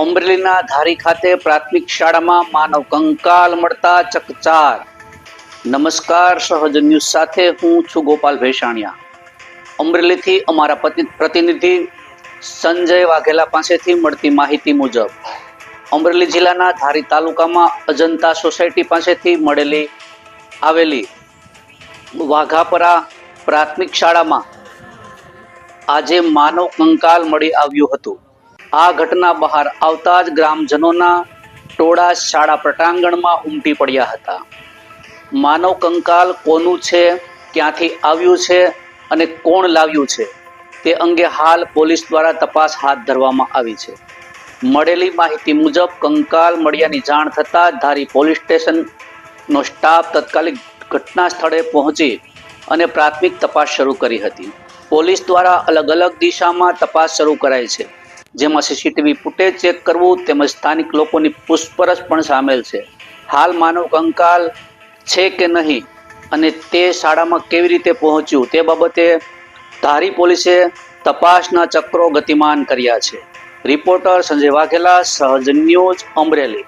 અમરેલીના ધારી ખાતે પ્રાથમિક શાળામાં માનવ કંકાલ મળતા ચકચાર. નમસ્કાર, સહજ ન્યૂઝ સાથે હું છું ગોપાલ ભેસાણિયા. અમરેલીથી અમારા પ્રતિનિધિ સંજય વાઘેલા પાસેથી મળતી માહિતી મુજબ, અમરેલી જિલ્લાના ધારી તાલુકામાં અજંતા સોસાયટી પાસેથી મળેલી આવેલી વાઘાપરા પ્રાથમિક શાળામાં આજે માનવ કંકાલ મળી આવ્યું હતું. આ ઘટના બહાર આવતા જ ગ્રામજનોના ટોળા શાળા પટાંગણમાં ઉમટી પડ્યા હતા. માનવ કંકાલ કોનું છે, ક્યાંથી આવ્યું છે અને કોણ લાવ્યું છે, તે અંગે હાલ પોલીસ દ્વારા તપાસ હાથ ધરવામાં આવી છે. મળેલી માહિતી મુજબ કંકાલ મળ્યાની જાણ થતાં ધારી પોલીસ સ્ટેશનનો સ્ટાફ તત્કાલિક ઘટના સ્થળે પહોંચી અને પ્રાથમિક તપાસ શરૂ કરી હતી. પોલીસ દ્વારા અલગ અલગ દિશામાં તપાસ શરૂ કરાઈ છે. જેમાં સીસીટીવી ફૂટેજ ચેક કરવું તેમજ સ્થાનિક લોકોની પૂછપરછ પણ સામેલ છે. હાલ માનવ કંકાલ છે કે નહીં અને તે શાળામાં કેવી રીતે પહોંચ્યું તે બાબતે ધારી પોલીસે તપાસના ચક્રો ગતિમાન કર્યા છે. રિપોર્ટર સંજય વાઘેલા, સહજ ન્યૂઝ, અમરેલી.